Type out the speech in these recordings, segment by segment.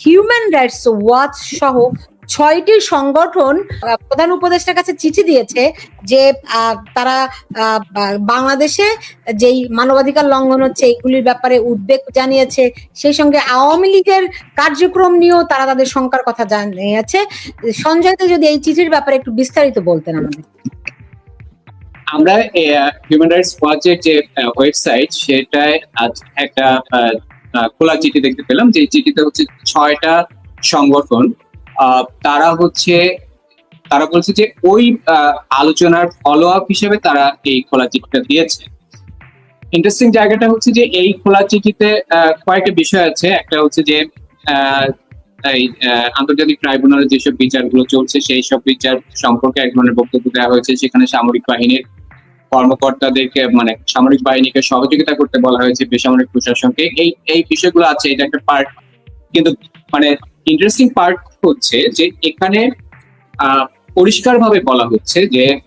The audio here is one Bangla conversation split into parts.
হিউম্যান রাইটস ওয়াচ সহ ছয়টি সংগঠন প্রধান উপদেষ্টার কাছে চিঠি দিয়েছে যে তারা বাংলাদেশে যেই মানবাধিকার লঙ্ঘন হচ্ছে, এইগুলির ব্যাপারে উদ্বেগ জানিয়েছে। সেই সঙ্গে আওয়ামী লীগের কার্যক্রম নিয়েও তারা তাদের শঙ্কার কথা জানিয়েছে। সঞ্জয়তে যদি এই চিঠির ব্যাপারে একটু বিস্তারিত বলতেন আমাদের। আমরা হিউম্যান রাইটস ওয়াচের যে ওয়েবসাইট সেটায় একটা খোলা চিঠি দেখতে পেলাম যে চিঠিতে হচ্ছে ছয়টা সংগঠন তারা হচ্ছে, তারা বলছে যে ওই আলোচনার ফলো আপ হিসেবে তারা এই খোলা চিঠিটা দিয়েছে। ইন্টারেস্টিং জায়গাটা হচ্ছে যে এই খোলা চিঠিতে কয়েকটা বিষয় আছে। একটা হচ্ছে যে আন্তর্জাতিক ট্রাইব্যুনালে যেসব বিচারগুলো চলছে, সেই সব বিচার সম্পর্কে এক ধরনের বক্তব্য দেওয়া হয়েছে। সেখানে সামরিক বাহিনীর কর্মকর্তাদেরকে মানে সামরিক বাহিনীকে সহযোগিতা করতে বলা হয়েছে বেসামরিক প্রশাসনকে। এই এই বিষয়গুলো আছে, এটা একটা পার্ট কিন্তু মানে ইন্টারেস্টিং পার্ট হচ্ছে যে এখানে পরিষ্কারভাবে বলা হচ্ছে যে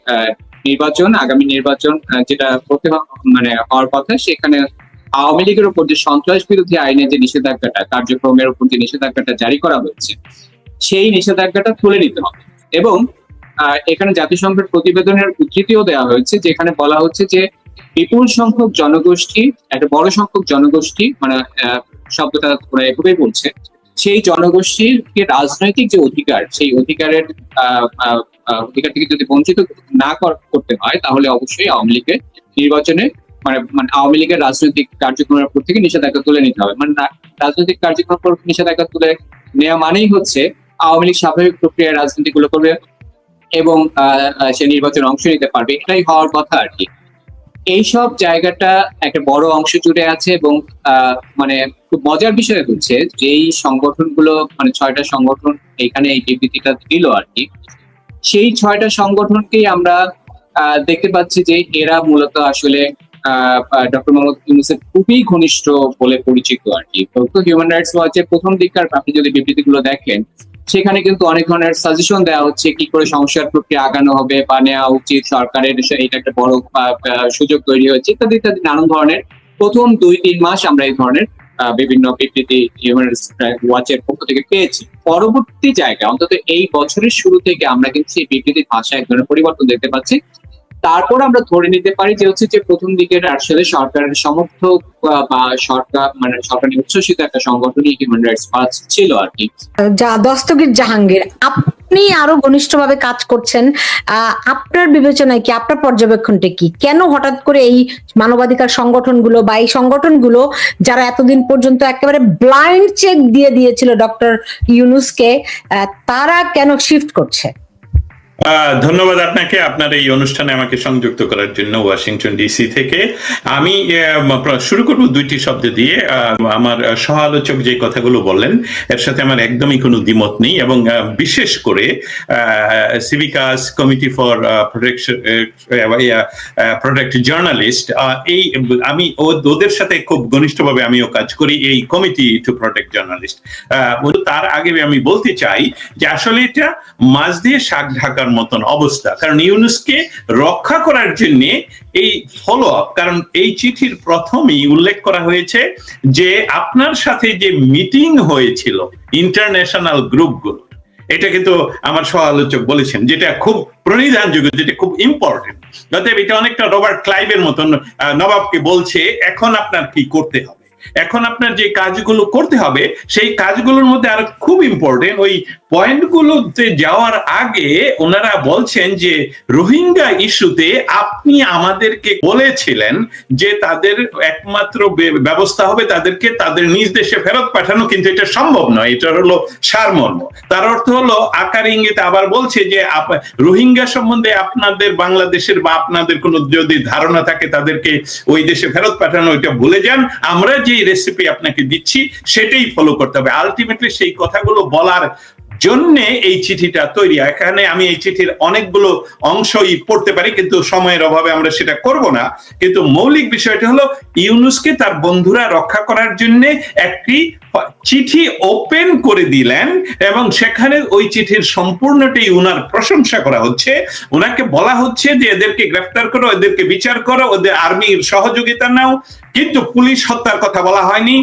নির্বাচন, আগামী নির্বাচন যেটা করতে হ- মানে হওয়ার কথা, সেখানে আওয়ামী লীগের উপর যে সন্ত্রাস বিরোধী আইনে যে নিষেধাজ্ঞাটা, কার্যক্রমের উপর যে নিষেধাজ্ঞাটা জারি করা হয়েছে, সেই নিষেধাজ্ঞাটা তুলে নিতে হবে। এবং এখানে জাতিসংঘের প্রতিবেদনের উদ্ধৃতিও দেওয়া হয়েছে, যেখানে বলা হচ্ছে যে বিপুল সংখ্যক জনগোষ্ঠী, একটা বড় সংখ্যক জনগোষ্ঠী মানে শব্দটা ওরা এভাবেই বলছে, সেই জনগোষ্ঠীর যে রাজনৈতিক যে অধিকার, সেই অধিকারের অধিকার থেকে যদি বঞ্চিত না কর- করতে হয়, তাহলে অবশ্যই আওয়ামী লীগের নির্বাচনে মানে মানে আওয়ামী লীগের রাজনৈতিক কার্যক্রমের উপর থেকে নিষেধাজ্ঞা তুলে নিতে হবে। মানে রাজনৈতিক কার্যক্রমের উপর নিষেধাজ্ঞা তুলে নেওয়া মানেই হচ্ছে, আওয়ামী লীগ স্বাভাবিক প্রক্রিয়ায় রাজনীতি গুলো করবে এবং সে নির্বাচনে অংশ নিতে পারবে, এটাই হওয়ার কথা আর কি। এইসব জায়গাটা একটা বড় অংশ জুড়ে আছে এবং মানে খুব মজার বিষয় হচ্ছে যে এই সংগঠনগুলো মানে ছয়টা সংগঠন এখানে এই বিবৃতিটা দিল আর কি, সেই ছয়টা সংগঠনকেই আমরা দেখতে পাচ্ছি যে এরা মূলত আসলে ডক্টর মোহাম্মদ ইউনুসের খুবই ঘনিষ্ঠ বলে পরিচিত আর কি। হিউম্যান রাইটস ওয়াচের প্রথম দিককার আপনি যদি বিবৃতিগুলো দেখেন সেখানে কিন্তু অনেক ধরনের সাজেশন দেওয়া হচ্ছে কি করে সংস্কার প্রক্রিয়া আগানো হবে বা নেওয়া উচিত সরকারের এটা একটা বড় সুযোগ তৈরি হয়েছে, ইত্যাদি ইত্যাদি, নানান ধরনের। প্রথম দুই, তিন মাস আমরা এই ধরনের বিভিন্ন বিবৃতি ওয়াচের পক্ষ থেকে পেয়েছি। পরবর্তী জায়গায়, অন্তত এই বছরের শুরু থেকে আমরা কিন্তু সেই বিবৃতির ভাষায় এক ধরনের পরিবর্তন দেখতে পাচ্ছি। তারপর আমরা ধরে নিতে পারি যে হচ্ছে যে প্রথম দিকের আসলে সরকারের সমর্থক বা সরকার মানে সরকারি উচ্ছ্বসিত একটা সংগঠনই হিউম্যান রাইটস ওয়াচ ছিল আর কি। যা দস্তগীর জাহাঙ্গীর, আপনি আরও ঘনিষ্ঠভাবে কাজ করছেন আপনার বিবেচনায় কি, আপনার পর্যবেক্ষণটা কি? কেন হঠাৎ করে এই মানবাধিকার সংগঠনগুলো বা এই সংগঠনগুলো, যারা এতদিন পর্যন্ত একেবারে ব্লাইন্ড চেক দিয়ে দিয়েছিল ডক্টর ইউনুসকে তারা কেন শিফট করছে? ধন্যবাদ আপনাকে। আপনার এই অনুষ্ঠানে আমাকে সংযুক্ত করার জন্য ওয়াশিংটন ডিসি থেকে। আমি শুরু করব দুইটি শব্দ দিয়ে। আমার সহ আলোচক যে কথাগুলো বললেন, এর সাথে আমার একদমই কোনো দ্বিমত নেই এবং বিশেষ করে সিভিকাস কমিটি ফর প্রোটেক্ট জার্নালিস্ট এই, আমি ওদের সাথে খুব ঘনিষ্ঠভাবে আমিও কাজ করি, এই কমিটি টু প্রোটেক্ট জার্নালিস্ট তার আগে আমি বলতে চাই যে আসলে এটা মাছ দিয়ে শাক ঢাকার মতন অবস্থা। কারণ ইউনুসকে রক্ষা করার জন্য এই ফলো আপ কারণ এই চিঠির প্রথমেই উল্লেখ করা হয়েছে যে আপনার সাথে যে মিটিং হয়েছিল ইন্টারন্যাশনাল গ্রুপগুলো এটা কিন্তু আমার সহ আলোচক বলেছেন, যেটা খুব প্রণিধানযোগ্য, যেটা খুব ইম্পর্টেন্ট অতএব এটা অনেকটা রবার্ট ক্লাইভের মতন নবাবকে বলছে, এখন আপনার কি করতে হবে? এখন আপনার যে কাজগুলো করতে হবে, সেই কাজগুলোর মধ্যে আরও খুব ইম্পর্টেন্ট ওই পয়েন্টগুলোতে যাওয়ার আগে ওনারা বলছেন যে, রোহিঙ্গা ইস্যুতে আপনি আমাদেরকে বলেছিলেন যে তাদের একমাত্র ব্যবস্থা হবে তাদেরকে তাদের নিজ দেশে ফেরত পাঠানো, কিন্তু এটা সম্ভব নয়, এটা হলো সারমর্ম। তার অর্থ হলো, আকার ইঙ্গিতে আবার বলছে যে রোহিঙ্গা সম্বন্ধে আপনাদের বাংলাদেশের বা আপনাদের কোনো যদি ধারণা থাকে তাদেরকে ওই দেশে ফেরত পাঠানো, ওইটা ভুলে যান। আমরা যে রেসিপি আপনাকে দিচ্ছি, সেটাই ফলো করতে হবে। আলটিমেটলি সেই কথাগুলো বলার জন্যে এই চিঠিটা তৈরি এখানে আমি এই চিঠির অনেকগুলো অংশই পড়তে পারি, কিন্তু সময়ের অভাবে আমরা সেটা করব না। কিন্তু মৌলিক বিষয়টি হলো, ইউনুসকে তার বন্ধুরা রক্ষা করার জন্য একটি চিঠি ওপেন করে দিলেন এবং সেখানে ওই চিঠির সম্পূর্ণটাই উনার প্রশংসা করা হচ্ছে। ওনাকে বলা হচ্ছে যে, এদেরকে গ্রেফতার করো, এদেরকে বিচার করো, ওদের আর্মির সহযোগিতা নাও। কিন্তু পুলিশ হত্যার কথা বলা হয়নি।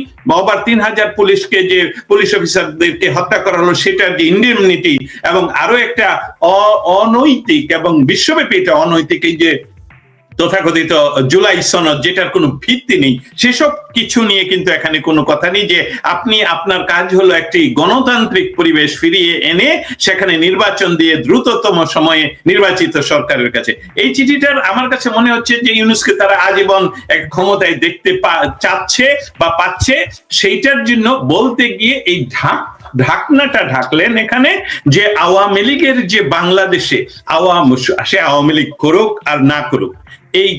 বা তিন হাজার পুলিশকে যে পুলিশ অফিসারদেরকে হত্যা করা হলো সেটার যে ইন্ডেমনিটি এবং আরও একটা অনৈতিক এবং বিশ্বব্যাপী এটা অনৈতিক এই যে তথাকথিত জুলাই সনদ, যেটার কোনো ভিত্তি নেই। সেসব কিছু নিয়ে কিন্তু এখানে কোনো কথা নেই যে আপনি, আপনার কাজ হলো একটি গণতান্ত্রিক পরিবেশ ফিরিয়ে এনে সেখানে নির্বাচন দিয়ে দ্রুততম সময়ে নির্বাচিত সরকারের কাছে। এই চিঠিটার আমার কাছে মনে হচ্ছে যে ইউনুসকে তারা আজীবন এক ক্ষমতায় দেখতে চাচ্ছে বা পাচ্ছে, সেইটার জন্য বলতে গিয়ে এই ঢাক, ঢাকনাটা ঢাকলেন এখানে যে আওয়ামী লীগের যে বাংলাদেশে, আওয়াম, সে আওয়ামী লীগ করুক আর না করুক। এই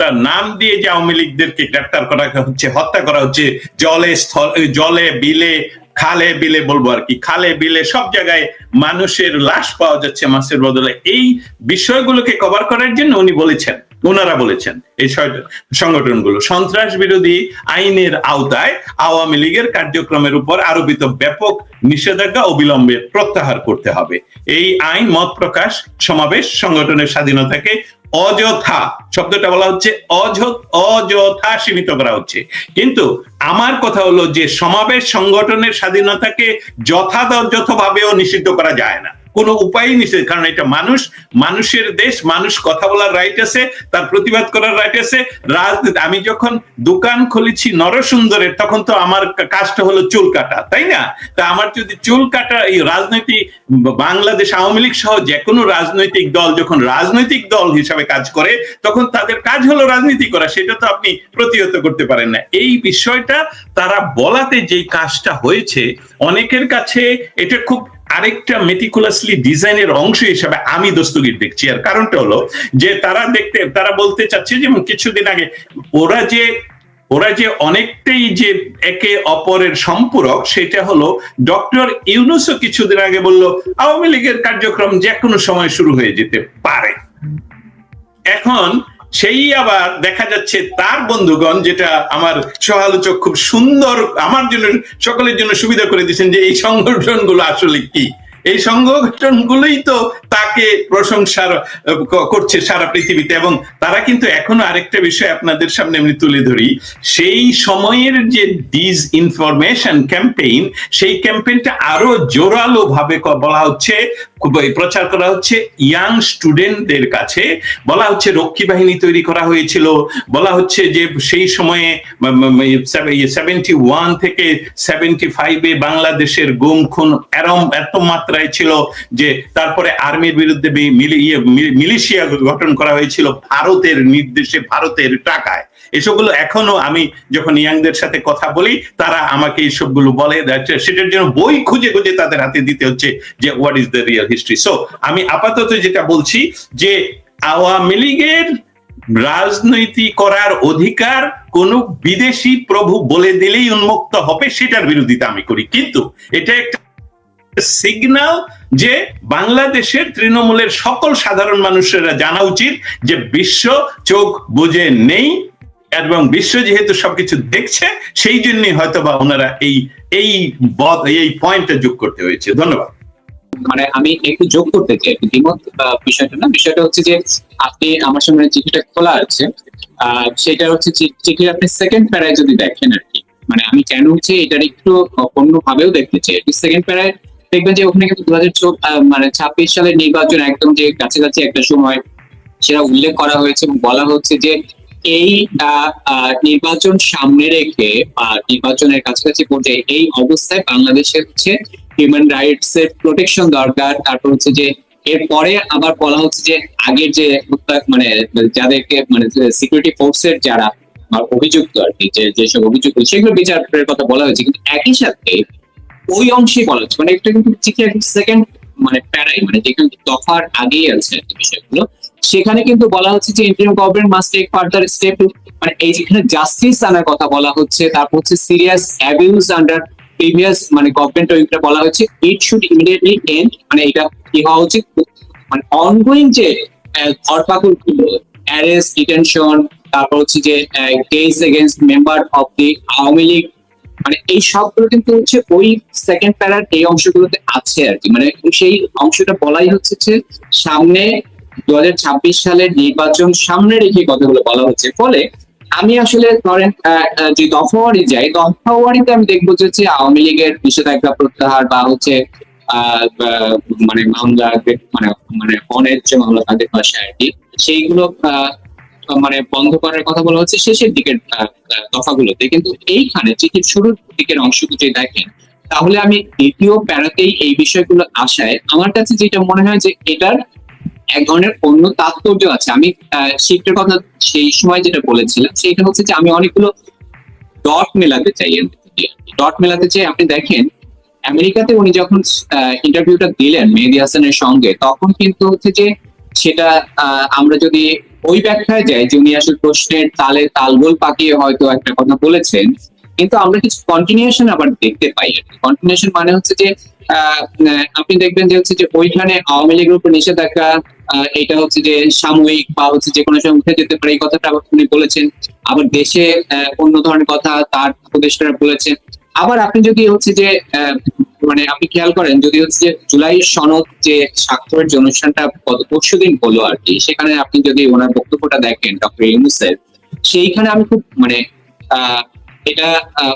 তার নাম দিয়ে যে আওয়ামী লীগদেরকে গ্রেপ্তার করা হচ্ছে, হত্যা করা হচ্ছে, জলে স্থল, জলে, বিলে, খালে বিলে বলব আর কি, খালে বিলে সব জায়গায় মানুষের লাশ পাওয়া যাচ্ছে মাছের বদলে। এই বিষয়গুলোকে কভার করার জন্য উনি বলেছেন ওনারা বলেছেন এই সংগঠনগুলো। সন্ত্রাস বিরোধী আইনের আওতায় আওয়ামী লীগের কার্যক্রমের উপর আরোপিত ব্যাপক নিষেধাজ্ঞা অবিলম্বে প্রত্যাহার করতে হবে। এই আইন মত প্রকাশ সমাবেশ সংগঠনের স্বাধীনতাকে অযথা, শব্দটা বলা হচ্ছে অয- অযথা সীমিত করা হচ্ছে। কিন্তু আমার কথা হলো যে সমাবেশ সংগঠনের স্বাধীনতাকে যথাযথ ভাবেও নিষিদ্ধ করা যায় না। কোনো উপায়ই নিষেধ। কারণ এটা মানুষ, মানুষের দেশ, মানুষ কথা বলার রাইট আছে, তার প্রতিবাদ করার রাইট আছে। রাজনীতি আমি যখন দোকান খুলেছি নরসুন্দরের, তখন তো আমার কাজটা হলো চুল কাটা, তাই না? তা আমার যদি চুল কাটা, এই রাজনীতি বাংলাদেশ আওয়ামী লীগ সহ যে কোনো রাজনৈতিক দল যখন রাজনৈতিক দল হিসাবে কাজ করে, তখন তাদের কাজ হলো রাজনীতি করা, সেটা তো আপনি প্রতিহত করতে পারেন না। এই বিষয়টা তারা বলাতে যে কাজটা হয়েছে, অনেকের কাছে এটা খুব আরেকটা মেটিকুলাসলি ডিজাইনের অংশ হিসাবে আমি দস্তগীর দেখছি। আর কারণটা হলো যে তারা দেখতে, তারা বলতে চাচ্ছে যে কিছুদিন আগে ওরা যে ওরা যে অনেকটাই যে একে অপরের সম্পূরক, সেটা হলো ডক্টর ইউনুসও কিছুদিন আগে বলল, আওয়ামী লীগের কার্যক্রম যে কোনো সময় শুরু হয়ে যেতে পারে। এখন সেই আবার দেখা যাচ্ছে তার বন্ধুগণ যেটা আমার সহালোচক খুব সুন্দর, আমার জন্য, সকলের জন্য সুবিধা করে দিচ্ছেন যে এই সংগঠনগুলো আসলে কি? এই সংগঠনগুলোই তো তাকে প্রশংসা করছে সারা পৃথিবীতে এবং তারা কিন্তু এখনও আরেকটা বিষয় আপনাদের সামনে আমি তুলে ধরি। সেই সময়ের যে ডিজ ইনফরমেশন ক্যাম্পেইন সেই ক্যাম্পেইনটা আরও জোরালো ভাবে বলা হচ্ছে প্রচার করা হচ্ছে ইয়াং স্টুডেন্টদের কাছে। বলা হচ্ছে রক্ষী বাহিনী তৈরি করা হয়েছিল। বলা হচ্ছে যে সেই সময়ে সেভেন্টি ওয়ান থেকে সেভেন্টি ফাইভে বাংলাদেশের গুম খুন এরম এত মাত্রায় ছিল যে তারপরে আর্মির বিরুদ্ধে ইয়ে, মিলিশিয়া গঠন করা হয়েছিল ভারতের নির্দেশে ভারতের টাকায়। এসবগুলো এখনও আমি যখন ইয়াংদের সাথে কথা বলি, তারা আমাকে এইসবগুলো বলে সেটার জন্য বই খুঁজে খুঁজে তাদের হাতে দিতে হচ্ছে যে what is the real history so আমি আপাতত যেটা বলছি যে আওয়ামী লীগের রাজনীতি করার অধিকার কোন বিদেশি প্রভু বলে দিলেই উন্মুক্ত হবে, সেটার বিরোধিতা আমি করি। কিন্তু এটা একটা সিগন্যাল যে বাংলাদেশের তৃণমূলের সকল সাধারণ মানুষেরা জানা উচিত যে বিশ্ব চোখ বুঝে নেই এবং বিশ্ব যেহেতু সবকিছু দেখছে, সেই জন্যই হয়তো বা ওনারা এই এই এই পয়েন্টটা যোগ করতে হয়েছে। ধন্যবাদ। মানে আমি একটু যোগ করতে চাই দ্বিমত বিষয়টা না। বিষয়টা হচ্ছে যে আপনি আমার সামনে চিঠিটা খোলা আছে সেটা হচ্ছে চিঠির আপনি সেকেন্ড প্যারায় যদি দেখেন আর কি মানে আমি কেন হচ্ছে এটার একটু অন্য ভাবেও দেখতে চাই। সেকেন্ড প্যারায় দেখবেন যে ওখানে কিন্তু দু হাজার মানে ছাব্বিশ সালের নির্বাচন একদম যে কাছাকাছি একটা সময় সেটা উল্লেখ করা হয়েছে এবং বলা হচ্ছে যে এই নির্বাচন সামনে রেখে বা নির্বাচনের কাছাকাছি পর্যায়ে এই অবস্থায় বাংলাদেশে হচ্ছে হিউম্যান রাইটস এর প্রোটেকশন দরকার। তারপর হচ্ছে যে, এরপরে আবার বলা হচ্ছে যে, আগের যে মানে যাদেরকে মানে সিকিউরিটি ফোর্সের যারা অভিযুক্ত আর কি, যে যেসব অভিযুক্ত, সেগুলো বিচারের কথা বলা হয়েছে। কিন্তু একই সাথে ওই অংশে বলা হচ্ছে মানে একটা কিন্তু সেকেন্ড মানে প্যারাই মানে যেখানে দফার আগেই আছে বিষয়গুলো। সেখানে কিন্তু বলা হচ্ছে যে Indian government must take further step মানে এই যেখানে জাস্টিস আনার কথা বলা হচ্ছে, তারপর হচ্ছে সিরিয়াস অ্যাবিউজ আন্ডার প্রিভিয়াস মানে গভর্নমেন্ট ওইটা বলা হচ্ছে ইট শুড ইমিডিয়েটলি এন্ড মানে এটা কি হওয়া উচিত? মানে অনগোয়িং যে ধরপাকড়গুলো অ্যারেস্ট ডিটেনশন তারপর হচ্ছে যে case against member of the Awami League মানে এই সবগুলো কিন্তু হচ্ছে ওই সেকেন্ড প্যারার এই অংশগুলোতে আছে আর কি। মানে সেই অংশটা বলাই হচ্ছে যে সামনে দু সালের নির্বাচন সামনে রেখে কথাগুলো বলা হচ্ছে। ফলে আমি আসলে ধরেন যে দফাওয়ারি যাই দফাওয়ারিতে আমি দেখব যে আওয়ামী লীগের নিষেধাজ্ঞা প্রত্যাহার বা হচ্ছে মানে মামলা মানে মানে অনেক যে মামলা তাদের পাশে আর কি, সেইগুলো মানে বন্ধ করার কথা বলা হচ্ছে শেষের দিকের দফাগুলোতে। কিন্তু এইখানে চিঠির শুরুর দিকের অংশগুলো যদি দেখেন, তাহলে আমি দ্বিতীয় প্যারাতেই এই বিষয়গুলো আসায় আমার কাছে যেটা মনে হয় যে এটার এক ধরনের অন্য তাৎপর্য আছে। আমি শিফটের কথা সেই সময় যেটা বলেছিলাম, সেটা হচ্ছে যে আমি অনেকগুলো ডট মেলাতে চাই। ডট মেলাতে চাই আপনি দেখেন, আমেরিকাতে উনি যখন ইন্টারভিউটা দিলেন মেহেদি হাসানের সঙ্গে, তখন কিন্তু হচ্ছে যে সেটা আমরা যদি ওই ব্যাখ্যায় যাই যে উনি আসলে প্রশ্নের তালে তালগোল পাকিয়ে হয়তো একটা কথা বলেছেন কিন্তু আমরা কিছু কন্টিনিউশন আবার দেখতে পাই কন্টিনিউশন মানে হচ্ছে যে আপনি দেখবেন যে হচ্ছে যে ওইখানে আওয়ামী লীগের উপর নিষেধাজ্ঞা এটা হচ্ছে যে সাময়িক বা হচ্ছে যে কোনো সময় উঠে যেতে পারে, এই কথাটা উনি বলেছেন। আবার দেশে অন্য ধরনের কথা তার উপদেষ্টারা বলেছেন। আবার আপনি যদি হচ্ছে যে মানে আপনি খেয়াল করেন, যদি হচ্ছে যে জুলাই সনদ যে স্বাক্ষরের যে অনুষ্ঠানটা গত পরশু দিন হলো আর কি, সেখানে আপনি যদি ওনার বক্তব্যটা দেখেন, ডক্টর ইউনুসের, সেইখানে আমি খুব মানে এটা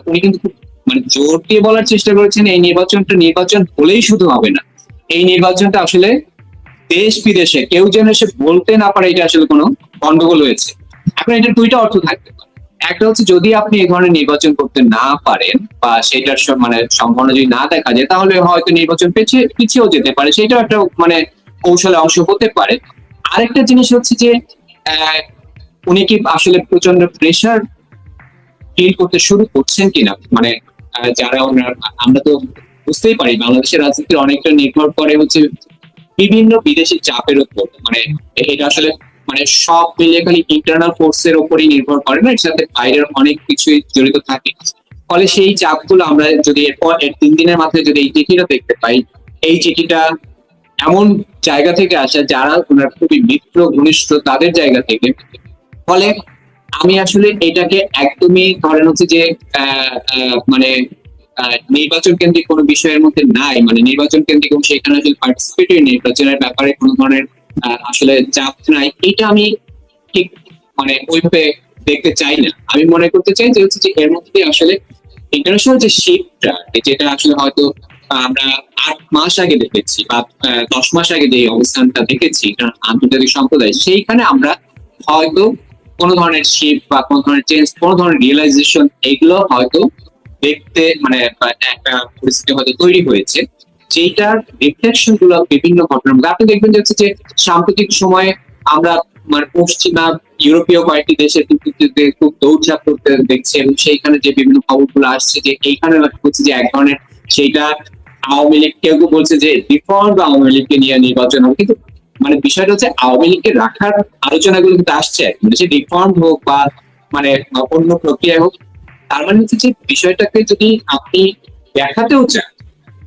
উনি কিন্তু খুব মানে জোর দিয়ে বলার চেষ্টা করেছেন, এই নির্বাচনটা নির্বাচন হলেই শুধু হবে না। এই নির্বাচনটা আসলে দেশ বিদেশে, কেউ যেন এসে বলতে না পারে এটা আসলে কোনো গন্ডগোল হয়েছে। এখন এটার দুইটা অর্থ থাকতে পারে। একটা হচ্ছে যদি আপনি এই ধরনের নির্বাচন করতে না পারেন বা সেটার মানে সম্ভাবনা যদি না দেখা যায়, তাহলে হয়তো নির্বাচন পেছিয়ে পিছিয়েও যেতে পারে। সেটাও একটা মানে কৌশলের অংশ হতে পারে। আরেকটা জিনিস হচ্ছে যে উনি কি আসলে প্রচণ্ড প্রেশার ফিল করতে শুরু করছেন কিনা? মানে যারা ওনার, আমরা তো বুঝতেই পারি, বাংলাদেশের রাজনীতির অনেকটা নির্ভর করে হচ্ছে বিভিন্ন বিদেশি চাপের উপর। মানে এটা আসলে মানে সব মিলিয়ে খালি ইন্টারনাল ফোর্সের উপরই নির্ভর করে না, এর সাথে বাইরের অনেক কিছুই জড়িত থাকে। ফলে সেই চাপগুলো আমরা যদি এরপর এর তিন দিনের মাথায় যদি এই চিঠিটা দেখতে পাই, এই চিঠিটা এমন জায়গা থেকে আসা যারা ওনার খুবই মিত্র, ঘনিষ্ঠ তাদের জায়গা থেকে। ফলে আমি আসলে এটাকে একদমই ধরেন হচ্ছে যে মানে নির্বাচন কেন্দ্রিক কোনো বিষয়ের মধ্যে নাই। মানে নির্বাচন কেন্দ্রিক এবং সেখানে আসলে পার্টিসিপেটরি নির্বাচনের ব্যাপারে কোনো ধরনের আসলে চাপ নাই। এটা আমি ঠিক মানে ওইভাবে দেখতে চাই না। আমি মনে করতে চাই যে হচ্ছে যে এর মধ্যে আসলে ইন্টারন্যাশনাল যে শিফটটা যেটা আসলে হয়তো আমরা আট মাস আগে দেখেছি বা দশ মাস আগে যে অবস্থানটা দেখেছি আন্তর্জাতিক সম্প্রদায়, সেইখানে আমরা হয়তো কোনো ধরনের শিফট বা কোনো ধরনের চেঞ্জ কোনো ধরনের রিয়েলাইজেশন এগুলো হয়তো দেখতে মানে একটা পরিস্থিতি হয়তো তৈরি হয়েছে। যেটার রিফ্লেকশনগুলো বিভিন্ন মধ্যে, আপনি দেখবেন যে হচ্ছে যে সাম্প্রতিক সময়ে আমরা মানে পশ্চিমা ইউরোপীয় কয়েকটি দেশের খুব দৌড়ঝাঁপ করতে দেখছে এবং সেইখানে যে বিভিন্ন খবরগুলো আসছে যে এইখানে হচ্ছে যে এক ধরনের সেইটা আওয়ামী লীগ, কেউ কেউ বলছে যে রিফর্ম বা আওয়ামী লীগকে নিয়ে নির্বাচন হবে। কিন্তু মানে বিষয়টা হচ্ছে আওয়ামী লীগকে রাখার আলোচনাগুলো কিন্তু আসছে। মানে সে রিফর্ম হোক বা মানে অন্য প্রক্রিয়া হোক, তার মানে হচ্ছে যে বিষয়টাকে যদি আপনি দেখাতেও চান,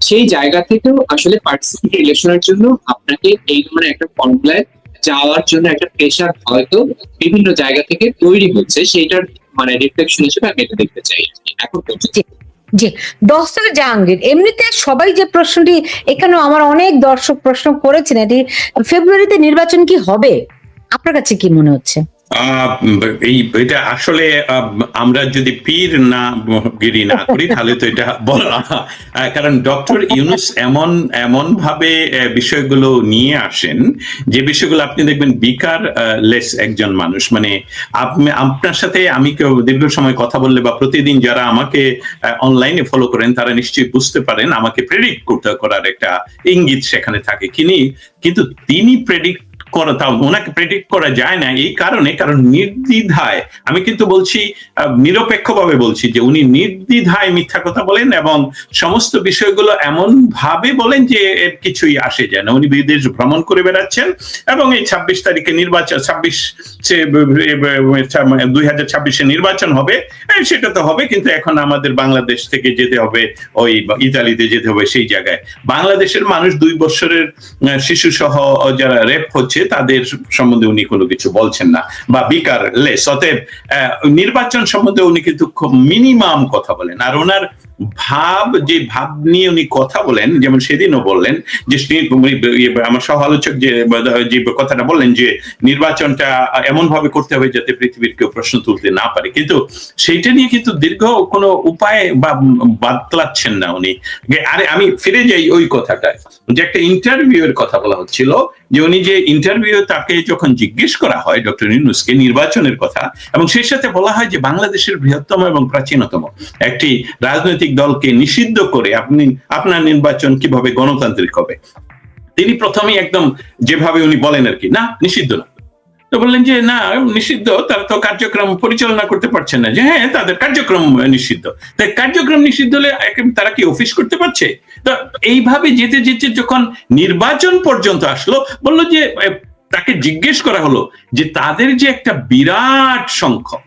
সেই জায়গা থেকেও আসলে পার্টিসিপেট ইলেকশনের জন্য আপনাকে এই ধরনের একটা ফর্মুলায় যাওয়ার জন্য একটা প্রেশার হয়তো বিভিন্ন জায়গা থেকে তৈরি হচ্ছে, সেইটার মানে রিফ্লেকশন হিসেবে আমি এটা দেখতে চাই। এখন পর্যন্ত জি দর্শক জাহাঙ্গীর, এমনিতে সবাই যে প্রশ্নটি এখানেও আমার অনেক দর্শক প্রশ্ন করেছেন, এটি ফেব্রুয়ারিতে নির্বাচন কি হবে? আপনার কাছে কি মনে হচ্ছে? এটা আসলে আমরা যদি পীর না গিরি না করি, তাহলে তো এটা বলা কারণ ডক্টর ইউনুস এমন এমন ভাবে বিষয়গুলো নিয়ে আসেন, যে বিষয়গুলো আপনি দেখবেন বিকার লেস একজন মানুষ। মানে আপনি আপনার সাথে আমি কেউ দীর্ঘ সময় কথা বললে বা প্রতিদিন যারা আমাকে অনলাইনে ফলো করেন, তারা নিশ্চয়ই বুঝতে পারেন, আমাকে প্রেডিক্ট করতে করার একটা ইঙ্গিত সেখানে থাকে। কিনি, কিন্তু তিনি প্রেডিক্ট করা ওনাকে প্রেডিক্ট করা যায় না। এই কারণে, কারণ নির্দ্বিধায়, আমি কিন্তু বলছি নিরপেক্ষভাবে বলছি যে উনি নির্দ্বিধায় মিথ্যা কথা বলেন এবং সমস্ত বিষয়গুলো এমন ভাবে বলেন যে এর কিছুই আসে যায় না। উনি বিদেশ ভ্রমণ করে বেড়াচ্ছেন এবং এই ছাব্বিশ তারিখে নির্বাচন, ছাব্বিশ দুই হাজার ছাব্বিশে নির্বাচন হবে সেটা তো হবে, কিন্তু এখন আমাদের বাংলাদেশ থেকে যেতে হবে, ওই ইতালিতে যেতে হবে সেই জায়গায়। বাংলাদেশের মানুষ দুই বছরের শিশু সহ যারা রেপ হচ্ছে তাদের সম্বন্ধে উনি কোনো কিছু বলছেন না। বা বিকার লেস অতএব নির্বাচন সম্বন্ধে উনি কিন্তু খুব মিনিমাম কথা বলেন। আর ওনার ভাব যে ভাব নিয়ে উনি কথা বলেন যেমন সেদিনও বললেন যে ইয়ে, আমার সহ আলোচক যে যে কথাটা বললেন যে নির্বাচনটা এমন ভাবে করতে হবে যাতে পৃথিবীর কেউ প্রশ্ন তুলতে না পারে। কিন্তু সেইটা নিয়ে কিন্তু দীর্ঘ কোনো উপায় বা বাতলাচ্ছেন না উনি। আরে আমি ফিরে যাই ওই কথাটায়। যে একটা ইন্টারভিউ এর কথা বলা হচ্ছিল যে উনি যে ইন্টারভিউ তাকে যখন জিজ্ঞেস করা হয় ডক্টর ইউনুসকে নির্বাচনের কথা এবং সেই সাথে বলা হয় যে বাংলাদেশের বৃহত্তম এবং প্রাচীনতম একটি রাজনৈতিক দলকে নিষিদ্ধ করে আপনি আপনার নির্বাচন কীভাবে গণতান্ত্রিক হবে? তিনি প্রথমেই একদম যেভাবে উনি বলেন আর কি, না, নিষিদ্ধ না। তো বললেন যে, না, নিষিদ্ধ, তারা তো কার্যক্রম পরিচালনা করতে পারছেন না। যে হ্যাঁ তাদের কার্যক্রম নিষিদ্ধ। তাই কার্যক্রম নিষিদ্ধ হলে তারা কি অফিস করতে পারছে? তো এইভাবে যেতে যেতে যখন নির্বাচন পর্যন্ত আসলো, বলল যে তাকে জিজ্ঞেস করা হলো যে, তাদের যে একটা বিরাট সংখ্যক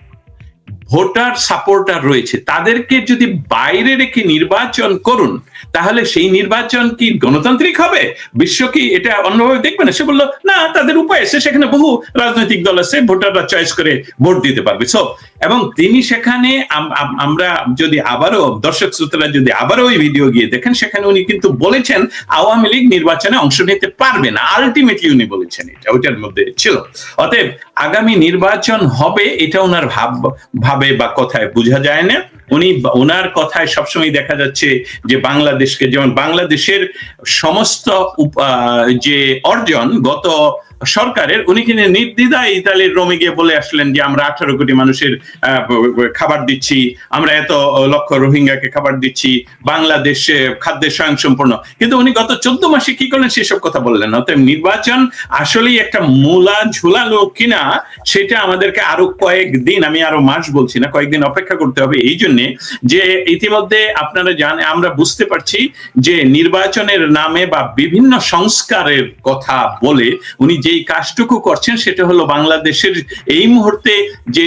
ভোটার সাপোর্টার রয়েছে। তাদেরকে যদি বাইরে রেখে নির্বাচন করুন, তাহলে সেই নির্বাচন কি গণতান্ত্রিক হবে? বিশ্ব কি এটা অন্যভাবে দেখবে না? সে বলল, না, তাদের উপায় আছে, সেখানে বহু রাজনৈতিক দল আছে, ভোটাররা চয়েস করে ভোট দিতে পারবে। সো এবং তিনি সেখানে, আম- আম- আমরা যদি আবারও, দর্শক শ্রোতারা যদি আবারও ওই ভিডিও গিয়ে দেখেন, সেখানে উনি কিন্তু বলেছেন, আওয়ামী লীগ নির্বাচনে অংশ নিতে পারবে না। আলটিমেটলি উনি বলেছেন এটা, ওইটার মধ্যে ছিল। অতএব আগামী নির্বাচন হবে, এটা ওনার ভাব ভাবে বা কথায় বোঝা যায় না। উনি ওনার কথায় সবসময় দেখা যাচ্ছে যে বাংলাদেশকে, যেমন বাংলাদেশের সমস্ত যে অর্জন গত সরকারের, উনি কিন্তু নির্দ্বিধায় ইতালির রোমে গিয়ে বলে আসলেন যে, আমরা আঠারো কোটি মানুষের খাবার দিচ্ছি, আমরা এত লক্ষ রোহিঙ্গাকে খাবার দিচ্ছি, বাংলাদেশে খাদ্যে স্বয়ংসম্পূর্ণ। কিন্তু উনি গত চোদ্দ মাসে কি করলেন সেসব কথা বললেন না। অতএব নির্বাচন আসলেই একটা মূলা ঝুলালো কিনা, সেটা আমাদেরকে আরও কয়েকদিন, আমি আরও মাস বলছি না, কয়েকদিন অপেক্ষা করতে হবে এই জন্যে যে ইতিমধ্যে আপনারা জানেন আমরা বুঝতে পারছি যে নির্বাচনের নামে বা বিভিন্ন সংস্কারের কথা বলে উনি যেই কাজটুকু করছেন সেটা হলো বাংলাদেশের এই মুহূর্তে যে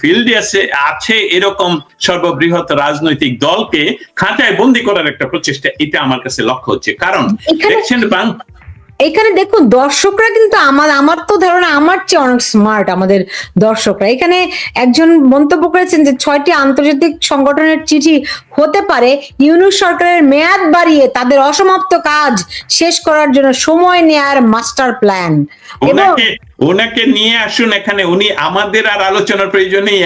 ফিল্ডে আছে আছে এরকম সর্ববৃহৎ রাজনৈতিক দলকে খাঁচায় বন্দি করার একটা প্রচেষ্টা এটা আমার কাছে লক্ষ্য হচ্ছে। কারণ দেখছেন বাং এখানে দেখুন দর্শকরা কিন্তু আমার আমার তো ধারণা আমার চেয়ে অনেক স্মার্ট আমাদের দর্শকরা। এখানে একজন মন্তব্য করেছেন যে ছয়টি আন্তর্জাতিক সংগঠনের চিঠি হতে পারে ইউনুস সরকারের মেয়াদ বাড়িয়ে তাদের অসমাপ্ত কাজ শেষ করার জন্য সময় নেয়ার মাস্টার প্ল্যান এবং ওনাকে নিয়ে আসুন এখানে উনি আমাদের আর আলোচনার প্রয়োজন নেই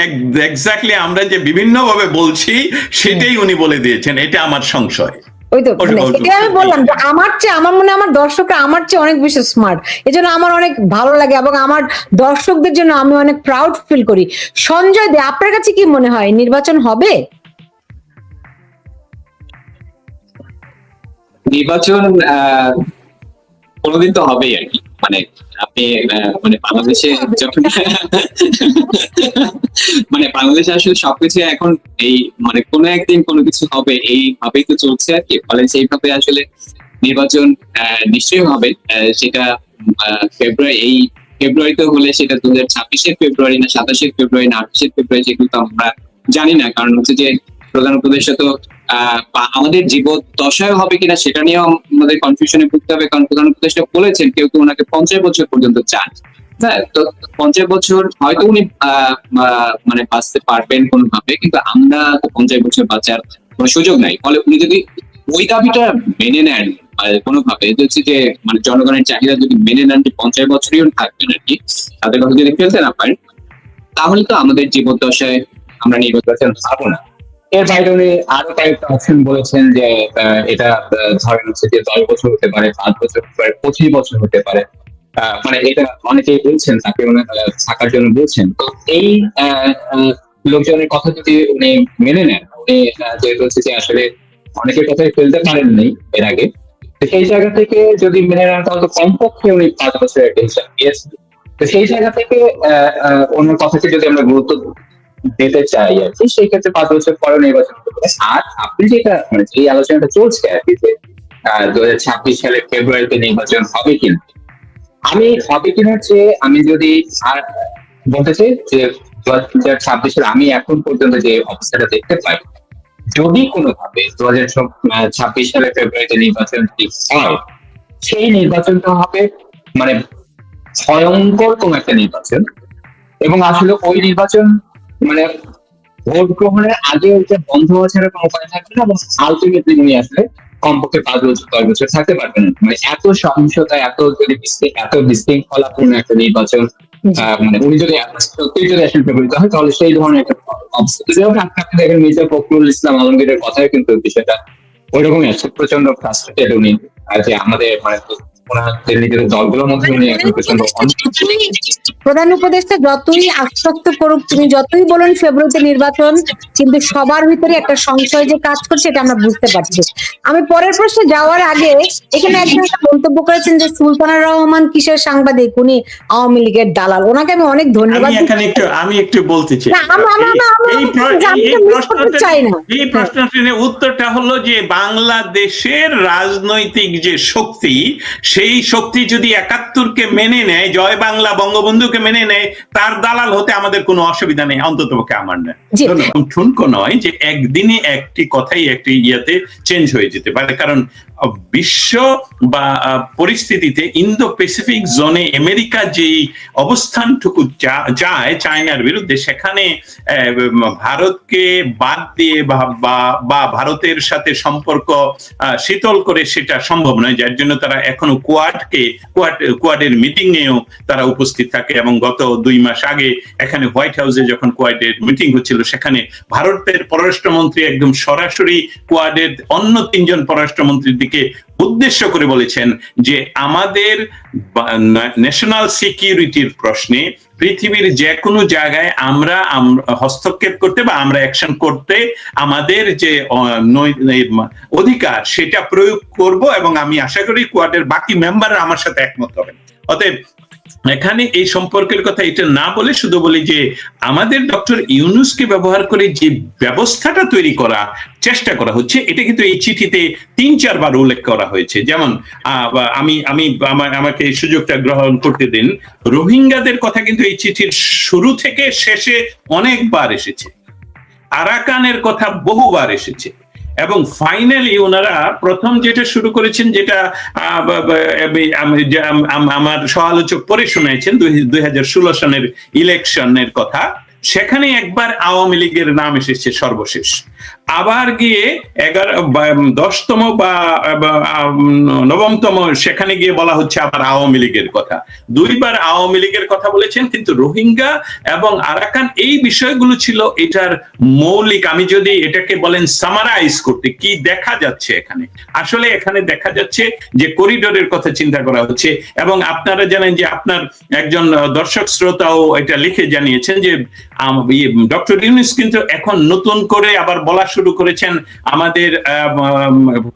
এক্স্যাক্টলি আমরা যে বিভিন্ন ভাবে বলছি সেটাই উনি বলে দিয়েছেন এটা আমার সংশয়। ওই তো এটা আমি বললাম যে আমার চেয়ে আমার মনে আমার দর্শকরা আমার চেয়ে অনেক বেশি স্মার্ট এজন্য আমার অনেক ভালো লাগে এবং আমার দর্শকদের জন্য আমি অনেক প্রাউড ফিল করি। সঞ্জয় দে আপনার কাছে কি মনে হয়? নির্বাচন হবে? নির্বাচন আহ, কোনোদিন তো হবেই আর কি। মানে আপনি মানে বাংলাদেশে যখন মানে বাংলাদেশে আসলে সবকিছু এখন এই মানে কোনো একদিন কোনো কিছু হবে এই ভাবেই তো চলছে আর কি। ফলে সেইভাবে আসলে নির্বাচন নিশ্চয়ই হবে। সেটা ফেব্রুয়ারি, এই ফেব্রুয়ারিতে হলে সেটা দু হাজার ছাব্বিশের ফেব্রুয়ারি না সাতাশের ফেব্রুয়ারি না আঠাশের ফেব্রুয়ারি সেগুলো তো আমরা জানি না। কারণ হচ্ছে যে প্রধান উপদেষ্টা তো বা আমাদের জীবন দশায় হবে কিনা সেটা নিয়েও আমাদের কনফিউশনে ভুগতে হবে, কারণ প্রধান উপদেষ্টা বলেছেন, কেউ কেউ ওনাকে পঞ্চাশ বছর পর্যন্ত চান। হ্যাঁ তো পঞ্চাশ বছর হয়তো উনি মানে বাঁচতে পারবেন কোনোভাবে, কিন্তু আমরা তো পঞ্চাশ বছর বাঁচার কোনো সুযোগ নাই। ফলে উনি যদি ওই দাবিটা মেনে নেন কোনোভাবে হচ্ছে যে মানে জনগণের চাহিদা যদি মেনে নেন যে পঞ্চাশ বছরই থাকবেন আর কি, তাদের কথা যদি ফেলতে না পারেন, তাহলে তো আমাদের জীবদ্দশায় আমরা নির্বাচন পাবো না। এর বাইরে উনি আরও কয়েকটা অপশন বলেছেন যে এটা ধরেন হচ্ছে যে দশ বছর হতে পারে, পাঁচ বছর হতে পারে, পঁচিশ বছর হতে পারে। মানে এটা অনেকেই বলছেন, তাকে থাকার জন্য বলছেন। তো এই লোকজনের কথা যদি উনি মেনে নেন, উনি যেহেতু হচ্ছে যে আসলে অনেকের কথাই ফেলতে পারেননি এর আগে সেই জায়গা থেকে যদি মেনে নেন, তাহলে তো কমপক্ষে উনি পাঁচ বছর একটা হিসাব দিয়েছেন। তো সেই জায়গা থেকে অন্য কথাকে যদি আমরা গুরুত্ব দিতে চাই আর কি, সেই ক্ষেত্রে পাঁচ বছর পরে নির্বাচন আর আপনি যেটা মানে এই আলোচনাটা চলছে আর কি, যে দু হাজার ছাব্বিশ সালের ফেব্রুয়ারিতে নির্বাচন হবে কিনা আমি, হবে কিনা যে আমি যদি, আর বলতে চাই যে দু হাজার ছাব্বিশের আমি এখন পর্যন্ত যে অবস্থাটা দেখতে পাই, যদি কোনোভাবে দু হাজার ছাব্বিশ সালের ফেব্রুয়ারিতে নির্বাচন হয়, সেই নির্বাচনটা হবে মানে ভয়ঙ্কর কোন একটা নির্বাচন, এবং আসলে ওই নির্বাচন মানে ভোট গ্রহণের আগে ওইটা বন্ধ হওয়া ছাড়া কোনো উপায় থাকবে না এবং আলটিমেটলি উনি আসলে কমপক্ষে পাঁচ বছর দশ বছর থাকতে পারবেন না। মানে এত সহিংসতা এত যদি এত বিশৃঙ্খলাপূর্ণ একটা নির্বাচন আহ, মানে উনি যদি সত্যি যদি আসলে ব্যবহৃত হয় তাহলে সেই ধরনের একটা অবস্থা। আপনি দেখেন মির্জা ফখরুল ইসলাম আলমগীরের কথায় কিন্তু বিষয়টা ওইরকমই আছে। প্রচণ্ড ফ্রাস্ট্রেটেড উনি আর যে আমাদের মানে প্রচণ্ড প্রধান উপদেষ্টা যতই আশ্বস্ত করুক তুমি যতই বলুন ফেব্রুয়ারিতে নির্বাচন কিন্তু সবার ভিতরে একটা সংশয় যে কাজ করছে এটা আমরা বুঝতে পারছি। আমি পরের প্রশ্নে যাওয়ার আগে এখানে একজন মন্তব্য করেছেন যে সুলতানা রহমান কিসের সাংবাদিক? উনি আওয়ামী লীগের দালাল। ওনাকে আমি অনেক ধন্যবাদ আমি এখানে একটু আমি একটু বলতে চাই। এই প্রশ্নটির উত্তরটা হলো যে বাংলাদেশের রাজনৈতিক যে শক্তি সেই শক্তি যদি একাত্তরকে মেনে নেয় জয় বাংলা বঙ্গবন্ধুকে মেনে নেয় তার দালাল হতে আমাদের কোনো অসুবিধা নেই অন্তত পক্ষে আমার না। ঠুনকো নয় যে একদিনে একটি কথাই একটি ইয়াতে চেঞ্জ হয়ে যেতে পারে কারণ বিশ্ব বা পরিস্থিতিতে ইন্দো প্যাসিফিক জোনে আমেরিকা যেই অবস্থানটুকু চায় চায়নার বিরুদ্ধে, সেখানে ভারতকে বাদ দিয়ে বা ভারতের সাথে সম্পর্ক শীতল করে সেটা সম্ভব নয়। যার জন্য তারা এখনও কোয়াডকে, কোয়াড, কোয়াডের মিটিং এও তারা উপস্থিত থাকে এবং গত দুই মাস আগে এখানে হোয়াইট হাউসে যখন কোয়াডের মিটিং হচ্ছিল, সেখানে ভারতের পররাষ্ট্রমন্ত্রী একদম সরাসরি কোয়াডের অন্য তিনজন পররাষ্ট্রমন্ত্রীর দিকে উদ্দেশ্য করে বলেছেন যে আমাদের ন্যাশনাল সিকিউরিটির প্রশ্নে পৃথিবীর যে কোনো জায়গায় আমরা হস্তক্ষেপ করতে বা আমরা অ্যাকশন করতে আমাদের যে অধিকার সেটা প্রয়োগ করব এবং আমি আশা করি কোয়ার্ডের বাকি মেম্বাররা আমার সাথে একমত হবেন অতএব এখানে এই সম্পর্কের কথা এটা না বলে শুধু বলি যে আমাদের ডক্টর ইউনুসকে ব্যবহার করে যে ব্যবস্থাটা তৈরি করা, চেষ্টা করা হচ্ছে, এটা কিন্তু এই চিঠিতে তিন চারবার উল্লেখ করা হয়েছে। যেমন আমি আমি, আমাকে সুযোগটা গ্রহণ করতে দিন, রোহিঙ্গাদের কথা কিন্তু এই চিঠির শুরু থেকে শেষে অনেকবার এসেছে। আরাকানের কথা বহুবার এসেছে। এবং ফাইনালি ওনারা প্রথম যেটা শুরু করেছেন যেটা আমার সহালোচক পরে শুনেছেন দুই হাজার ষোলো সনের ইলেকশনের কথা, সেখানে একবার আওয়ামী লীগের নাম এসেছে সর্বশেষ। আবার গিয়ে এগারো দশতম বা নবমতম, সেখানে গিয়ে বলা হচ্ছে আবার আওয়ামী লীগের কথা। দুইবার আওয়ামী লীগের কথা বলেছেন, কিন্তু রোহিঙ্গা এবং আরাকান এই বিষয়গুলো ছিল এটার মৌলিক। আমি যদি এটাকে বলেন সামারাইজ করতে, কি দেখা যাচ্ছে এখানে? আসলে এখানে দেখা যাচ্ছে যে করিডোরের কথা চিন্তা করা হচ্ছে, এবং আপনারা জানেন যে আপনার একজন দর্শক শ্রোতাও এটা লিখে জানিয়েছেন যে ডক্টর ইউনিস কিন্তু এখন নতুন করে আবার বলা শুরু করেছেন আমাদের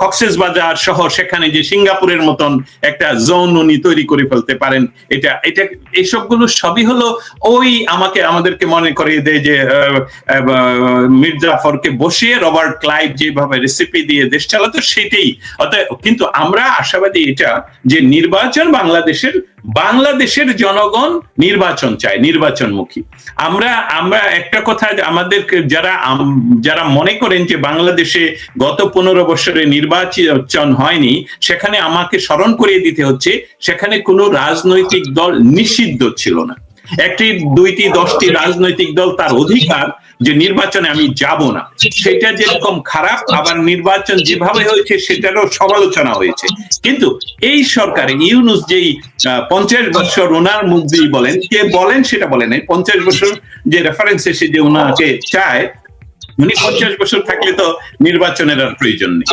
কক্সেস বাজার সহ সেখানে যে সিঙ্গাপুরের মতন একটা জোন উনি তৈরি করে ফেলতে পারেন, এটা এটা এইসবগুলো সবই হলো ওই আমাকে, আমাদেরকে মনে করিয়ে দেয় যে মির্জাফরকে বসিয়ে রবার্ট ক্লাইভ যেভাবে রেসিপি দিয়ে দেশ চালাতো সেটাই। অতএব, কিন্তু আমরা আশাবাদী এটা যে নির্বাচন বাংলাদেশের বাংলাদেশের জনগণ নির্বাচন চায়, নির্বাচনমুখী। আমরা আমরা একটা কথা আমাদের যারা যারা মনে করেন যে বাংলাদেশে গত পনেরো বছরে নির্বাচন হয়নি, সেখানে আমাকে স্মরণ করিয়ে দিতে হচ্ছে, সেখানে কোনো রাজনৈতিক দল নিষিদ্ধ ছিল না। একটি, দুইটি, দশটি রাজনৈতিক দল তার অধিকার যে নির্বাচনে আমি যাব না সেটা যেরকম খারাপ আবার নির্বাচন যেভাবে হয়েছে সেটারও সমালোচনা হয়েছে। কিন্তু এই সরকার ইউনুস যেই পঞ্চাশ বছর ওনার মুখ দিয়ে বলেন কে বলেন সেটা বলেন এই পঞ্চাশ বছর যে রেফারেন্স এসে যে ওনাকে চায় উনি পঞ্চাশ বছর থাকলে তো নির্বাচনের আর প্রয়োজন নেই।